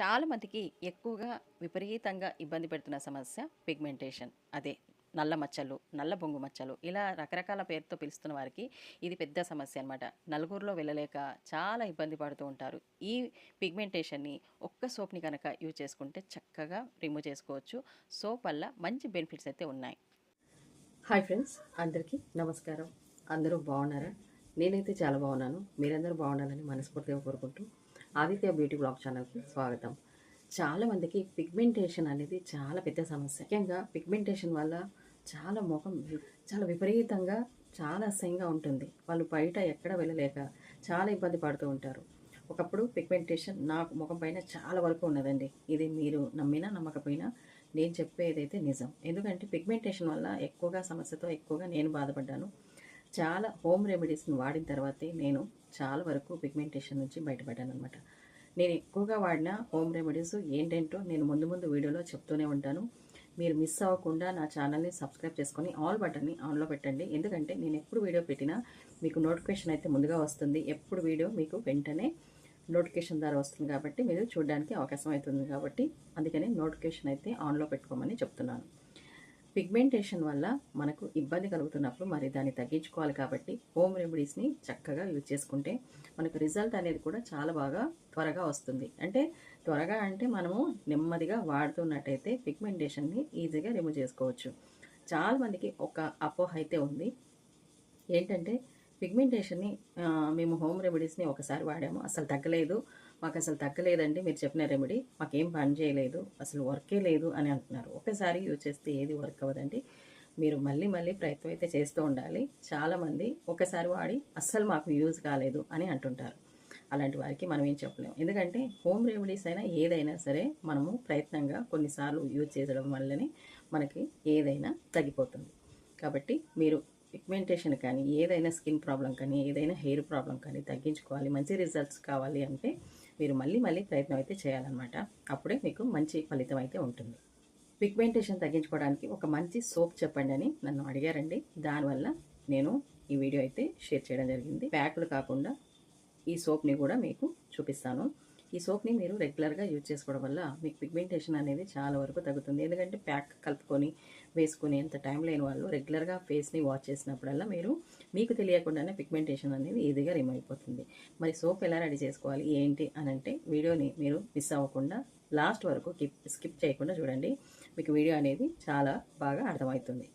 చాలామందికి ఎక్కువగా విపరీతంగా ఇబ్బంది పెడుతున్న సమస్య పిగ్మెంటేషన్. అదే నల్ల మచ్చలు నల్ల బొంగు మచ్చలు ఇలా రకరకాల పేరుతో పిలుస్తున్న వారికి ఇది పెద్ద సమస్య అనమాట నలుగురిలో వెళ్ళలేక చాలా ఇబ్బంది పడుతూ ఉంటారు. ఈ పిగ్మెంటేషన్ని ఒక్క సోప్ని కనుక యూజ్ చేసుకుంటే చక్కగా రిమూవ్ చేసుకోవచ్చు. సోప్ వల్ల మంచి బెనిఫిట్స్ అయితే ఉన్నాయి. హాయ్ ఫ్రెండ్స్ అందరికీ నమస్కారం. అందరూ బాగున్నారా? నేనైతే చాలా బాగున్నాను. మీరందరూ బాగుండాలని మనస్ఫూర్తిగా కోరుకుంటూ ఆదిత్య బ్యూటీ బ్లాగ్ ఛానల్కి స్వాగతం. చాలా మందికి పిగ్మెంటేషన్ అనేది చాలా పెద్ద సమస్య. ముఖ్యంగా పిగ్మెంటేషన్ వల్ల చాలా ముఖం చాలా విపరీతంగా చాలా అసహ్యంగా ఉంటుంది. వాళ్ళు బయట ఎక్కడ వెళ్ళలేక చాలా ఇబ్బంది పడుతూ ఉంటారు. ఒకప్పుడు పిగ్మెంటేషన్ నాకు ముఖం పైన చాలా వరకు ఉన్నదండి. ఇది మీరు నమ్మినా నమ్మకపోయినా నేను చెప్పేదైతే నిజం. ఎందుకంటే పిగ్మెంటేషన్ వల్ల ఎక్కువగా సమస్యతో ఎక్కువగా నేను బాధపడ్డాను. చాలా హోమ్ రెమెడీస్ని వాడిన తర్వాతే నేను చాలా వరకు పిగ్మెంటేషన్ నుంచి బయటపడ్డాను అనమాట నేను ఎక్కువగా వాడిన హోమ్ రెమెడీస్ ఏంటంటో నేను ముందు ముందు వీడియోలో చెప్తూనే ఉంటాను. మీరు మిస్ అవ్వకుండా నా ఛానల్ని సబ్స్క్రైబ్ చేసుకొని ఆల్ బటన్ని ఆన్లో పెట్టండి. ఎందుకంటే నేను ఎప్పుడు వీడియో పెట్టినా మీకు నోటిఫికేషన్ అయితే ముందుగా వస్తుంది. ఎప్పుడు వీడియో మీకు వెంటనే నోటిఫికేషన్ ద్వారా వస్తుంది కాబట్టి మీరు చూడడానికి అవకాశం అవుతుంది కాబట్టి అందుకని నోటిఫికేషన్ అయితే ఆన్లో పెట్టుకోమని చెప్తున్నాను. పిగ్మెంటేషన్ వల్ల మనకు ఇబ్బంది కలుగుతున్నప్పుడు మరి దాన్ని తగ్గించుకోవాలి కాబట్టి హోమ్ రెమెడీస్ని చక్కగా యూజ్ చేసుకుంటే మనకు రిజల్ట్ అనేది కూడా చాలా బాగా త్వరగా వస్తుంది. అంటే త్వరగా అంటే మనము నెమ్మదిగా వాడుతున్నట్టయితే పిగ్మెంటేషన్ని ఈజీగా రిమూవ్ చేసుకోవచ్చు. చాలామందికి ఒక అపోహ అయితే ఉంది. ఏంటంటే పిగ్మెంటేషన్ని మేము హోమ్ రెమెడీస్ని ఒకసారి వాడాము. అసలు తగ్గలేదు. మాకు అసలు తగ్గలేదండి మీరు చెప్పిన రెమెడీ. మాకేం పని చేయలేదు అసలు వర్కే లేదు అని అంటున్నారు. ఒకసారి యూజ్ చేస్తే ఏది వర్క్ అవ్వదండి. మీరు మళ్ళీ మళ్ళీ ప్రయత్నం అయితే చేస్తూ ఉండాలి. చాలామంది ఒకసారి వాడి అస్సలు మాకు యూజ్ కాలేదు అని అంటుంటారు. అలాంటి వారికి మనం ఏం చెప్పలేము ఎందుకంటే హోమ్ రెమెడీస్ అయినా ఏదైనా సరే మనము ప్రయత్నంగా కొన్నిసార్లు యూజ్ చేయడం వల్లనే మనకి ఏదైనా తగ్గిపోతుంది. కాబట్టి మీరు పిగ్మెంటేషన్ కానీ ఏదైనా స్కిన్ ప్రాబ్లం కానీ ఏదైనా హెయిర్ ప్రాబ్లం కానీ తగ్గించుకోవాలి. మంచి రిజల్ట్స్ కావాలి అంటే మీరు మళ్ళీ మళ్ళీ ప్రయత్నం అయితే చేయాలన్నమాట. అప్పుడే మీకు మంచి ఫలితం అయితే ఉంటుంది. పిగ్మెంటేషన్ తగ్గించుకోవడానికి ఒక మంచి సోప్ చెప్పండి అని నన్ను అడిగారండి. దానివల్ల నేను ఈ వీడియో అయితే షేర్ చేయడం జరిగింది. ప్యాకులు కాకుండా ఈ సోప్ని కూడా మీకు చూపిస్తాను. ఈ సోప్ని మీరు రెగ్యులర్గా యూజ్ చేసుకోవడం వల్ల మీకు పిగ్మెంటేషన్ అనేది చాలా వరకు తగ్గుతుంది. ఎందుకంటే ప్యాక్ కలుపుకొని వేసుకునే అంత టైం లేని వాళ్ళు రెగ్యులర్గా ఫేస్ని వాష్ చేసినప్పుడల్లా మీరు మీకు తెలియకుండానే పిగ్మెంటేషన్ అనేది ఈజీగా రిమూవ్ అయిపోతుంది. మరి సోప్ ఎలా రెడీ చేసుకోవాలి ఏంటి అని అంటే వీడియోని మీరు మిస్ అవ్వకుండా లాస్ట్ వరకు కిప్ స్కిప్ చేయకుండా చూడండి. మీకు వీడియో అనేది చాలా బాగా అర్థమవుతుంది.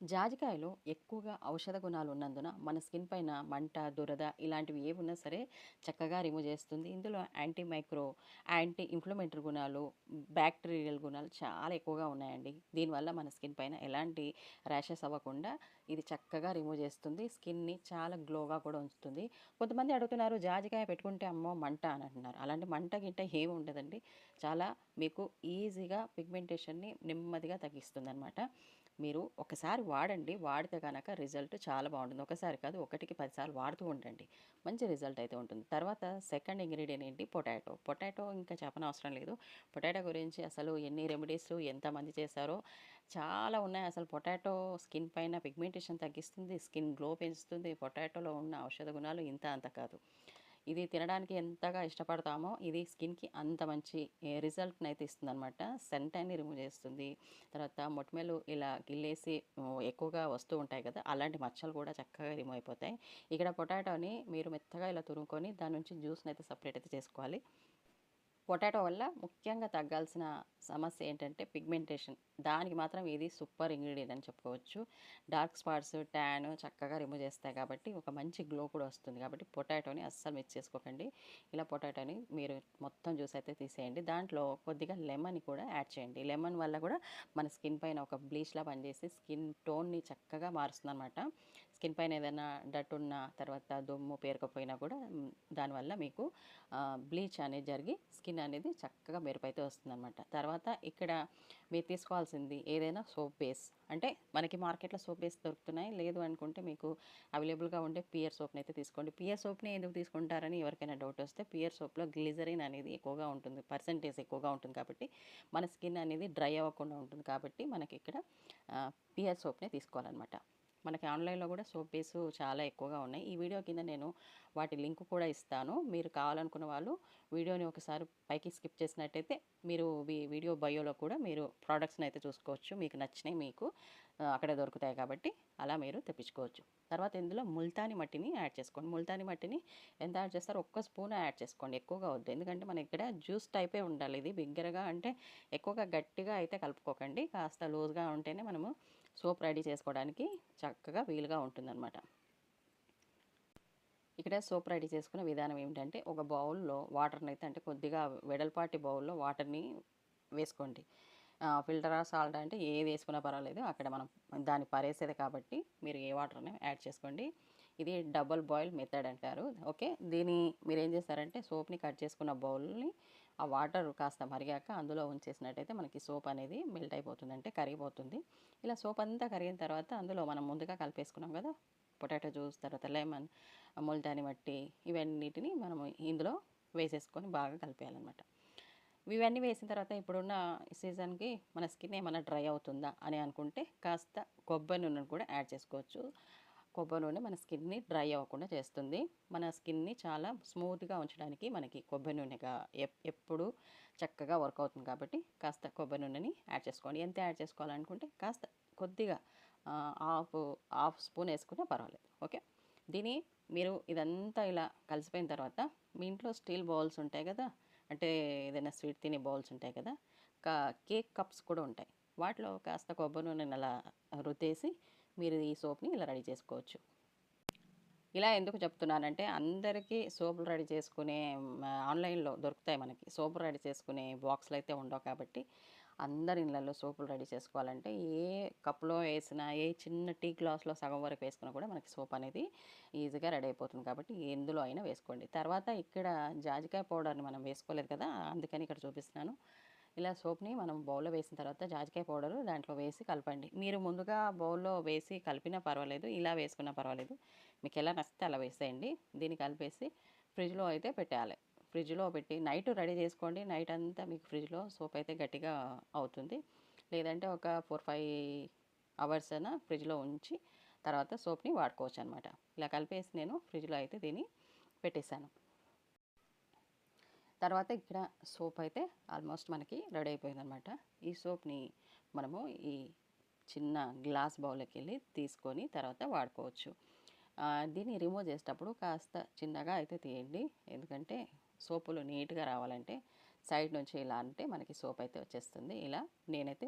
జాజికాయలో ఎక్కువగా ఔషధ గుణాలు ఉన్నందున మన స్కిన్ పైన మంట దురద ఇలాంటివి ఏవి ఉన్నా సరే చక్కగా రిమూవ్ చేస్తుంది. ఇందులో యాంటీ మైక్రో యాంటీ ఇన్ఫ్లమేటరీ గుణాలు బ్యాక్టీరియల్ గుణాలు చాలా ఎక్కువగా ఉన్నాయండి. దీనివల్ల మన స్కిన్ పైన ఎలాంటి ర్యాషెస్ అవ్వకుండా ఇది చక్కగా రిమూవ్ చేస్తుంది. స్కిన్ని చాలా గ్లోగా కూడా ఉంచుతుంది. కొంతమంది అడుగుతున్నారు జాజికాయ పెట్టుకుంటే అమ్మో మంట అని అంటున్నారు. అలాంటి మంట గింట ఏమి ఉండదండి. చాలా మీకు ఈజీగా పిగ్మెంటేషన్ని నెమ్మదిగా తగ్గిస్తుంది అనమాట మీరు ఒకసారి వాడండి. వాడితే కనుక రిజల్ట్ చాలా బాగుంటుంది. ఒకసారి కాదు ఒకటికి పదిసార్లు వాడుతూ ఉండండి. మంచి రిజల్ట్ అయితే ఉంటుంది. తర్వాత సెకండ్ ఇంగ్రీడియంట్ ఏంటి? పొటాటో. పొటాటో ఇంకా చెప్పనవసరం లేదు. పొటాటో గురించి అసలు ఎన్ని రెమెడీస్ ఎంతమంది చేశారో చాలా ఉన్నాయి. అసలు పొటాటో స్కిన్ పైన పిగ్మెంటేషన్ తగ్గిస్తుంది. స్కిన్ గ్లో పెంచుతుంది. పొటాటోలో ఉన్న ఔషధ గుణాలు ఇంత అంత కాదు. ఇది తినడానికి ఎంతగా ఇష్టపడతామో ఇది స్కిన్కి అంత మంచి రిజల్ట్ని అయితే ఇస్తుంది అనమాట సెంటాన్ని రిమూవ్ చేస్తుంది. తర్వాత మొటిమలు ఇలా గిల్లేసి ఎక్కువగా వస్తూ ఉంటాయి కదా అలాంటి మచ్చలు కూడా చక్కగా రిమూవ్ అయిపోతాయి. ఇక్కడ పొటాటోని మీరు మెత్తగా ఇలా తురుముకొని దాని నుంచి జ్యూస్ని అయితే సపరేట్ అయితే చేసుకోవాలి. పొటాటో వల్ల ముఖ్యంగా తగ్గాల్సిన సమస్య ఏంటంటే పిగ్మెంటేషన్. దానికి మాత్రం ఇది సూపర్ ఇంగ్రీడియంట్ అని చెప్పుకోవచ్చు. డార్క్ స్పాట్స్ ట్యాన్ చక్కగా రిమూవ్ చేస్తాయి కాబట్టి ఒక మంచి గ్లో కూడా వస్తుంది. కాబట్టి పొటాటోని అస్సలు మిక్స్ చేసుకోకండి. ఇలా పొటాటోని మీరు మొత్తం జ్యూస్ అయితే తీసేయండి. దాంట్లో కొద్దిగా లెమన్ కూడా యాడ్ చేయండి. లెమన్ వల్ల కూడా మన స్కిన్ పైన ఒక బ్లీచ్లా పనిచేసి స్కిన్ టోన్ని చక్కగా మారుస్తుంది అనమాట స్కిన్ పైన ఏదైనా డట్ ఉన్న తర్వాత దుమ్ము పేరుకపోయినా కూడా దానివల్ల మీకు బ్లీచ్ అనేది జరిగి స్కిన్ అనేది చక్కగా మెరుపైతే వస్తుందన్నమాట. తర్వాత తర్వాత ఇక్కడ మీరు తీసుకోవాల్సింది ఏదైనా సోప్ బేస్. అంటే మనకి మార్కెట్లో సోప్ బేస్ దొరుకుతున్నాయి. లేదు అనుకుంటే మీకు అవైలబుల్గా ఉండే పియర్ సోప్ని అయితే తీసుకోండి. పియర్ సోప్ని ఎందుకు తీసుకుంటారని ఎవరికైనా డౌట్ వస్తే పియర్ సోప్లో గ్లిజరిన్ అనేది ఎక్కువగా ఉంటుంది. పర్సంటేజ్ ఎక్కువగా ఉంటుంది కాబట్టి మన స్కిన్ అనేది డ్రై అవ్వకుండా ఉంటుంది కాబట్టి మనకి ఇక్కడ పియర్ సోప్నే తీసుకోవాలన్నమాట. మనకి ఆన్లైన్లో కూడా సోప్ బేస్ చాలా ఎక్కువగా ఉన్నాయి. ఈ వీడియో కింద నేను వాటి లింక్ కూడా ఇస్తాను. మీరు కావాలనుకున్న వాళ్ళు వీడియోని ఒకసారి పైకి స్కిప్ చేసినట్టయితే మీరు వీ- వీడియో బయోలో కూడా మీరు ప్రోడక్ట్స్ని అయితే చూసుకోవచ్చు. మీకు నచ్చినవి మీకు అక్కడే అక్కడ దొరుకుతాయి కాబట్టి అలా మీరు తెప్పించుకోవచ్చు. తర్వాత ఇందులో ముల్తాని మట్టిని యాడ్ చేసుకోండి. ముల్తాని మట్టిని ఎంత యాడ్ చేస్తారో ఒక్క స్పూన్ యాడ్ చేసుకోండి. ఎక్కువగా వద్దు. ఎందుకంటే మన ఇక్కడ జ్యూస్ టైపే ఉండాలి. ఇది బిగ్గరగా అంటే ఎక్కువగా గట్టిగా అయితే కలుపుకోకండి. కాస్త లూజ్గా ఉంటేనే మనము సోప్ రెడీ చేసుకోవడానికి చక్కగా వీలుగా ఉంటుందన్నమాట. ఇక్కడ సోప్ రెడీ చేసుకునే విధానం ఏమిటంటే ఒక బౌల్లో వాటర్ని అయితే అంటే కొద్దిగా వెడల్పాటి బౌల్లో వాటర్ని వేసుకోండి. ఫిల్టర్ సాల్ట్ అంటే ఏది వేసుకున్నా పర్వాలేదు. అక్కడ మనం దాన్ని పరేసేది కాబట్టి మీరు ఏ వాటర్ని యాడ్ చేసుకోండి. ఇది డబుల్ బాయిల్ మెథడ్ అంటారు. ఓకే? దీని మీరు ఏం చేస్తారంటే సోప్ని కట్ చేసుకున్న బౌల్ని ఆ వాటర్ కాస్త మరిగాక అందులో ఉంచేసినట్టయితే మనకి సోప్ అనేది మెల్ట్ అయిపోతుంది అంటే కరిగిపోతుంది. ఇలా సోప్ అంతా కరిగిన తర్వాత అందులో మనం ముందుగా కలిపేసుకున్నాం కదా పొటాటో జ్యూస్ తర్వాత లెమన్ ముల్తాని మట్టి ఇవన్నిటిని మనం ఇందులో వేసేసుకొని బాగా కలిపేయాలన్నమాట. ఇవన్నీ వేసిన తర్వాత ఇప్పుడున్న సీజన్కి మన స్కిన్ ఏమైనా డ్రై అవుతుందా అని అనుకుంటే కాస్త కొబ్బరి నూనెను కూడా యాడ్ చేసుకోవచ్చు. కొబ్బరి నూనె మన స్కిన్ని డ్రై అవ్వకుండా చేస్తుంది. మన స్కిన్ని చాలా స్మూత్గా ఉంచడానికి మనకి కొబ్బరి నూనెగా ఎప్పుడు చక్కగా వర్క్ అవుతుంది కాబట్టి కాస్త కొబ్బరి నూనెని యాడ్ చేసుకోండి. ఎంత యాడ్ చేసుకోవాలనుకుంటే కాస్త కొద్దిగా హాఫ్ హాఫ్ స్పూన్ వేసుకున్నా పర్వాలేదు. ఓకే? దీని మీరు ఇదంతా ఇలా కలిసిపోయిన తర్వాత మీ ఇంట్లో స్టీల్ బౌల్స్ ఉంటాయి కదా? అంటే ఏదైనా స్వీట్ తినే బౌల్స్ ఉంటాయి కదా? కా కేక్ కప్స్ కూడా ఉంటాయి. వాటిలో కాస్త కొబ్బరి నూనెని అలా రుద్దేసి మీరు ఈ సోప్ని ఇలా రెడీ చేసుకోవచ్చు. ఇలా ఎందుకు చెప్తున్నానంటే అందరికీ సోపులు రెడీ చేసుకునే ఆన్లైన్లో దొరుకుతాయి మనకి. సోపులు రెడీ చేసుకునే బాక్సులు అయితే ఉండవు కాబట్టి అందరి ఇళ్ళల్లో సోపులు రెడీ చేసుకోవాలంటే ఏ కప్లో వేసినా ఏ చిన్న టీ గ్లాస్లో సగం వరకు వేసుకున్నా కూడా మనకి సోప్ అనేది ఈజీగా రెడీ అయిపోతుంది కాబట్టి ఎందులో అయినా వేసుకోండి. తర్వాత ఇక్కడ జాజికాయ పౌడర్ని మనం వేసుకోలేదు కదా అందుకని ఇక్కడ చూపిస్తున్నాను. ఇలా సోప్ని మనం బౌల్లో వేసిన తర్వాత జాజికాయ పౌడర్ దాంట్లో వేసి కలపండి. మీరు ముందుగా బౌల్లో వేసి కలిపినా పర్వాలేదు ఇలా వేసుకున్నా పర్వాలేదు. మీకు ఎలా నచ్చితే అలా వేసేయండి. దీన్ని కలిపేసి ఫ్రిడ్జ్లో అయితే పెట్టాలి ఫ్రిడ్జ్లో పెట్టి నైట్ రెడీ చేసుకోండి. నైట్ అంతా మీకు ఫ్రిడ్జ్లో సోప్ అయితే గట్టిగా అవుతుంది. లేదంటే ఒక ఫోర్ ఫైవ్ అవర్స్ అయినా ఫ్రిడ్జ్లో ఉంచి తర్వాత సోప్ని వాడుకోవచ్చు అనమాట ఇలా కలిపేసి నేను ఫ్రిడ్జ్లో అయితే దీన్ని పెట్టేశాను. తర్వాత ఇక్కడ సోప్ అయితే ఆల్మోస్ట్ మనకి రెడీ అయిపోయింది అనమాట ఈ సోప్ని మనము ఈ చిన్న గ్లాస్ బౌల్కి వెళ్ళి తీసుకొని తర్వాత వాడుకోవచ్చు. దీన్ని రిమూవ్ చేసేటప్పుడు కాస్త చిన్నగా అయితే తీయండి. ఎందుకంటే సోపులు నీట్గా రావాలంటే సైడ్ నుంచి ఇలా అంటే మనకి సోప్ అయితే వచ్చేస్తుంది. ఇలా నేనైతే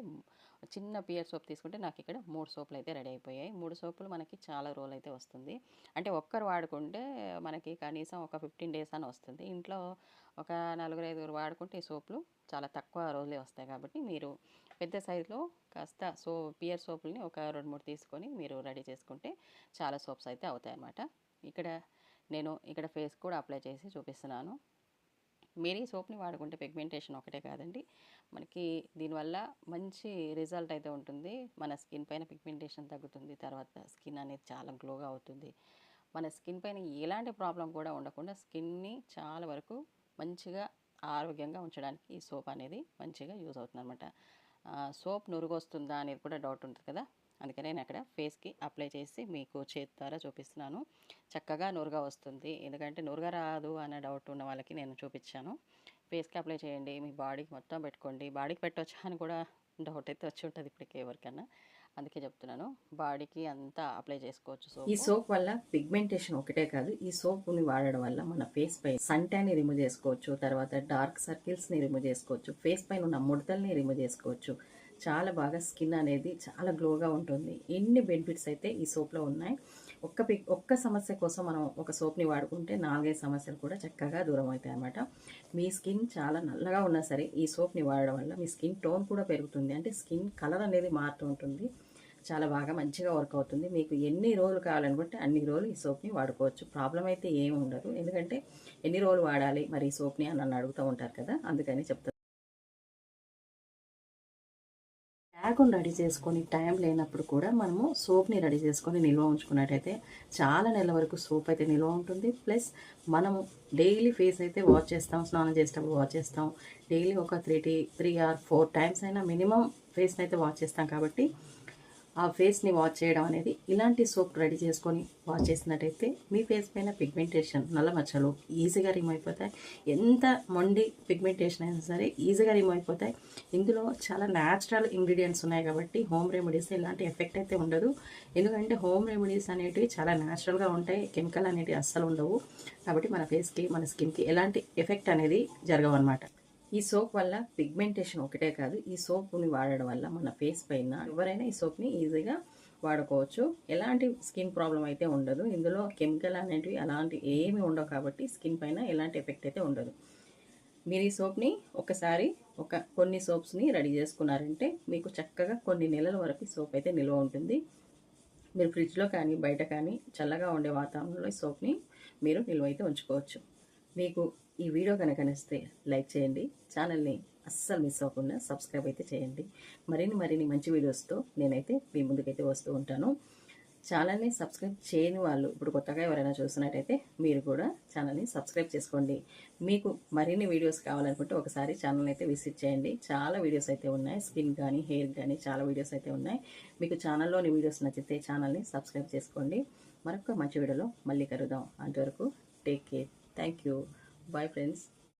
చిన్న పియర్ సోప్ తీసుకుంటే నాకు ఇక్కడ మూడు సోపులు అయితే రెడీ అయిపోయాయి. మూడు సోపులు మనకి చాలా రోజులు అయితే వస్తుంది. అంటే ఒక్కరు వాడుకుంటే మనకి కనీసం ఒక ఫిఫ్టీన్ డేస్ అని వస్తుంది. ఇంట్లో ఒక నలుగురు ఐదుగురు వాడుకుంటే ఈ సోపులు చాలా తక్కువ రోజులే వస్తాయి కాబట్టి మీరు పెద్ద సైజులో కాస్త సో పియర్ సోపుల్ని ఒక రెండు మూడు తీసుకొని మీరు రెడీ చేసుకుంటే చాలా సోప్స్ అయితే అవుతాయి అన్నమాట ఇక్కడ నేను ఇక్కడ ఫేస్ కూడా అప్లై చేసి చూపిస్తున్నాను. మీరు ఈ సోప్ని వాడుకుంటే పిగ్మెంటేషన్ ఒకటే కాదండి. మనకి దీనివల్ల మంచి రిజల్ట్ అయితే ఉంటుంది. మన స్కిన్ పైన పిగ్మెంటేషన్ తగ్గుతుంది. తర్వాత స్కిన్ అనేది చాలా గ్లోగా అవుతుంది. మన స్కిన్ పైన ఎలాంటి ప్రాబ్లం కూడా ఉండకుండా స్కిన్ని చాలా వరకు మంచిగా ఆరోగ్యంగా ఉంచడానికి ఈ సోప్ అనేది మంచిగా యూజ్ అవుతుంది అనమాట సోప్ నురుగు వస్తుందా అనేది కూడా డౌట్ ఉంటుంది కదా? అందుకని నేను అక్కడ ఫేస్కి అప్లై చేసి మీకు చేతి ద్వారా చూపిస్తున్నాను. చక్కగా నూరుగా వస్తుంది. ఎందుకంటే నూరుగా రాదు అనే డౌట్ ఉన్న వాళ్ళకి నేను చూపించాను. ఫేస్కి అప్లై చేయండి. మీ బాడీకి మొత్తం పెట్టుకోండి. బాడీకి పెట్టొచ్చా అని కూడా డౌట్ అయితే వచ్చి ఉంటుంది ఇప్పటికే ఎవరికైనా అందుకే చెప్తున్నాను. బాడీకి అంతా అప్లై చేసుకోవచ్చు సో ఈ సోప్ వల్ల పిగ్మెంటేషన్ ఒకటే కాదు. ఈ సోప్ని వాడడం వల్ల మన ఫేస్ పై సన్ని రిమూవ్ చేసుకోవచ్చు. తర్వాత డార్క్ సర్కిల్స్ని రిమూవ్ చేసుకోవచ్చు. ఫేస్ పైన ఉన్న ముడతల్ని రిమూవ్ చేసుకోవచ్చు. చాలా బాగా స్కిన్ అనేది చాలా గ్లోగా ఉంటుంది. ఎన్ని బెనిఫిట్స్ అయితే ఈ సోప్లో ఉన్నాయి? ఒక్క పిక్ ఒక్క సమస్య కోసం మనం ఒక సోప్ని వాడుకుంటే నాలుగైదు సమస్యలు కూడా చక్కగా దూరం అవుతాయి అన్నమాట. మీ స్కిన్ చాలా నల్లగా ఉన్నా సరే ఈ సోప్ని వాడడం వల్ల మీ స్కిన్ టోన్ కూడా పెరుగుతుంది. అంటే స్కిన్ కలర్ అనేది మారుతూ ఉంటుంది. చాలా బాగా మంచిగా వర్క్ అవుతుంది. మీకు ఎన్ని రోజులు కావాలనుకుంటే అన్ని రోజులు ఈ సోప్ని వాడుకోవచ్చు. ప్రాబ్లం అయితే ఏమి ఉండదు. ఎందుకంటే ఎన్ని రోజులు వాడాలి మరి ఈ సోప్ని అని నన్ను అడుగుతూ ఉంటారు కదా? అందుకని చెప్తాను బ్యాగుని రెడీ చేసుకొని టైం లేనప్పుడు కూడా మనము సోప్ని రెడీ చేసుకొని నిల్వ ఉంచుకున్నట్టయితే చాలా నెలల వరకు సోప్ అయితే నిల్వ ఉంటుంది. ప్లస్ మనము డైలీ ఫేస్ అయితే వాష్ చేస్తాం స్నానం చేసేటప్పుడు వాష్ చేస్తాం. డైలీ ఒక three to three or four times అయినా మినిమం ఫేస్ని అయితే వాష్ చేస్తాం కాబట్టి ఆ ఫేస్ని వాష్ చేయడం అనేది ఇలాంటి సోప్ రెడీ చేసుకొని వాష్ చేసినట్టయితే మీ ఫేస్ పైన పిగ్మెంటేషన్ నల్ల మచ్చలు ఈజీగా రిమూవ్ అయిపోతాయి. ఎంత మొండి పిగ్మెంటేషన్ అయినా సరే ఈజీగా రిమూవ్ అయిపోతాయి. ఇందులో చాలా న్యాచురల్ ఇంగ్రీడియంట్స్ ఉన్నాయి కాబట్టి హోమ్ రెమెడీస్ ఇలాంటి ఎఫెక్ట్ అయితే ఉండదు. ఎందుకంటే హోమ్ రెమెడీస్ అనేటివి చాలా న్యాచురల్గా ఉంటాయి. కెమికల్ అనేటివి అస్సలు ఉండవు. కాబట్టి మన ఫేస్కి మన స్కిన్కి ఎలాంటి ఎఫెక్ట్ అనేది జరగవు అనమాట ఈ సోప్ వల్ల పిగ్మెంటేషన్ ఒకటే కాదు ఈ సోప్ని వాడడం వల్ల మన ఫేస్ పైన ఎవరైనా ఈ సోప్ని ఈజీగా వాడుకోవచ్చు. ఎలాంటి స్కిన్ ప్రాబ్లం అయితే ఉండదు. ఇందులో కెమికల్ అనేటివి అలాంటి ఏమి ఉండవు కాబట్టి స్కిన్ పైన ఎలాంటి ఎఫెక్ట్ అయితే ఉండదు. మీరు ఈ సోప్ని ఒకసారి ఒక కొన్ని సోప్స్ని రెడీ చేసుకున్నారంటే మీకు చక్కగా కొన్ని నెలల వరకు సోప్ అయితే నిల్వ ఉంటుంది. మీరు ఫ్రిడ్జ్లో కానీ బయట కానీ చల్లగా ఉండే వాతావరణంలో ఈ సోప్ని మీరు నిల్వ అయితే ఉంచుకోవచ్చు. మీకు ఈ వీడియో కనుక నచ్చితే లైక్ చేయండి. ఛానల్ని అస్సలు మిస్ అవ్వకుండా సబ్స్క్రైబ్ అయితే చేయండి. మరిన్ని మరిన్ని మంచి వీడియోస్తో నేనైతే మీ ముందుకైతే వస్తూ ఉంటాను. ఛానల్ని సబ్స్క్రైబ్ చేయని వాళ్ళు ఇప్పుడు కొత్తగా ఎవరైనా చూస్తున్నట్టయితే మీరు కూడా ఛానల్ని సబ్స్క్రైబ్ చేసుకోండి. మీకు మరిన్ని వీడియోస్ కావాలనుకుంటే ఒకసారి ఛానల్ అయితే విజిట్ చేయండి. చాలా వీడియోస్ అయితే ఉన్నాయి. స్కిన్ కానీ హెయిర్ కానీ చాలా వీడియోస్ అయితే ఉన్నాయి. మీకు ఛానల్లోని వీడియోస్ నచ్చితే ఛానల్ని సబ్స్క్రైబ్ చేసుకోండి. మరొక మంచి వీడియోలో మళ్ళీ కలుద్దాం. అంతవరకు take care. Thank you. Bye friends